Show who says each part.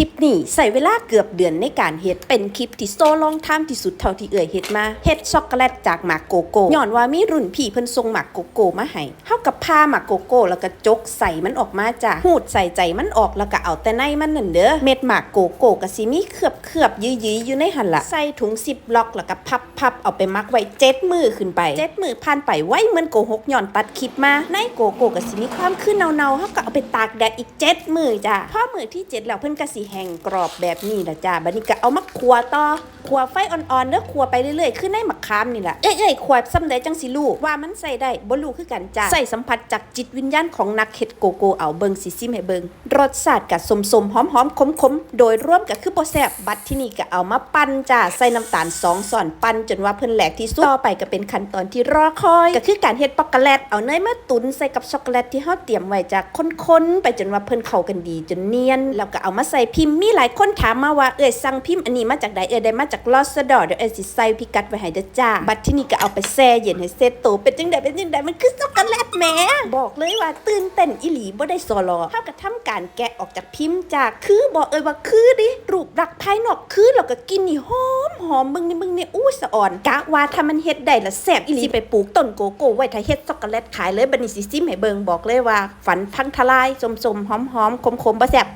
Speaker 1: ลิปนี้ใส่เวลาเกือบเดือนในการเฮ็ดเป็นคลิปที่โซลองทามที่สุดเท่าที่เอ่ยเฮ็ดมาเฮ็ดช็อกโกแลตจากหมากโกโก้ย้อนว่ามีรุ่นพี่เพิ่นส่งหมากโกโก้มาให้เฮากับพาหมากโกโก้แล้วก็จกใส่มันออกมาจ้ะหูดใส่ใจมันออกแล้วก็เอาแต่ในมันนั่นเด้อเม็ดหมากโกโก้ก็สิมีเคลือบเคลือบยื้อๆอยู่ในหั่นละใส่ถุง10ล็อกแล้วก็พับๆเอาไปมักไว้เจ็ดมือขึ้นไปเจ็ดมือผ่านไปไว้เหมือนโกหกย้อนตัดคลิปมาในโกโก้ก็สิมีความขึ้นเนาๆเฮาก็เอาไปตากแดดอีกเจ็ดมือจ้ะพอมือที่เจ็ดแล้วเพิ่นก็สิแห้งกรอบแบบนี้นะจ้าบัดนี้ก็เอามาคั่วต่อคั่วไฟอ่อนๆเด้อคั่วไปเรื่อยๆคือในมะขามนี่แหละเอ้ยๆคั่วซ้ำใดจังสิรู้ว่ามันใส่ได้บ่รู้คือกันจ้ะใส่สัมผัสจากจิตวิญญาณของนักเฮ็ดโกโก้เอาเบิงสิซิมให้เบิงรสชาติก็สมๆหอมๆขมๆโดยร่วมก็คือบ่แซ่บบัดที่นี่ก็เอามาปั้นจ้ะใส่น้ำตาลสองส่อนปั้นจนว่าเพิ่นแหลกที่สุดต่อไปก็เป็นขั้นตอนที่รอคอย ก็คือการเฮ็ดช็อกโกแลตเอาเนยมาตุนใส่กับช็อกโกแลตที่เฮาเตรียมไว้จ้ะคนๆไปจนว่าเพิ่นเข้ากันดีจนเนียนแล้วก็เอามาใส่พิมพ์มีหลายคนถามมาว่าเอ้ยสั่งพิมพ์อันนี้มาจากใดเอ้ยได้มาจากลอสดอเดี๋ยวเอ้ยสิใส่พิกัดไว้ให้เด้อจ้า บัดที่นี่ก็เอาไปแช่เย็นให้เซตโตเป็นจังไดเป็นจังไดมันคือช็อกโกแลตแหมบอกเลยว่าตื่นเต้นอีหลีบ่ได้ซอลอเท่ากับทำการแกะออกจากพิมพ์จ้าคือบอกเอยว่าคือดิรูปลักษณ์ภายนอกคือแล้วก็กินนี่หอมหอมเบิ่งนี่เบิ่งนี่อู้สะอ่อนกะว่าถ้ามันเฮ็ดได้ละแซ่บอีหลีไปปลูกต้นโกโก้ไว้ถ้าเฮ็ดช็อกโกแลตขายเลยบัดนี้สิซิมให้เบิ่งบอกเลยว่า ฝันพังทลายสมๆหอมๆขมๆบ่แซ่บ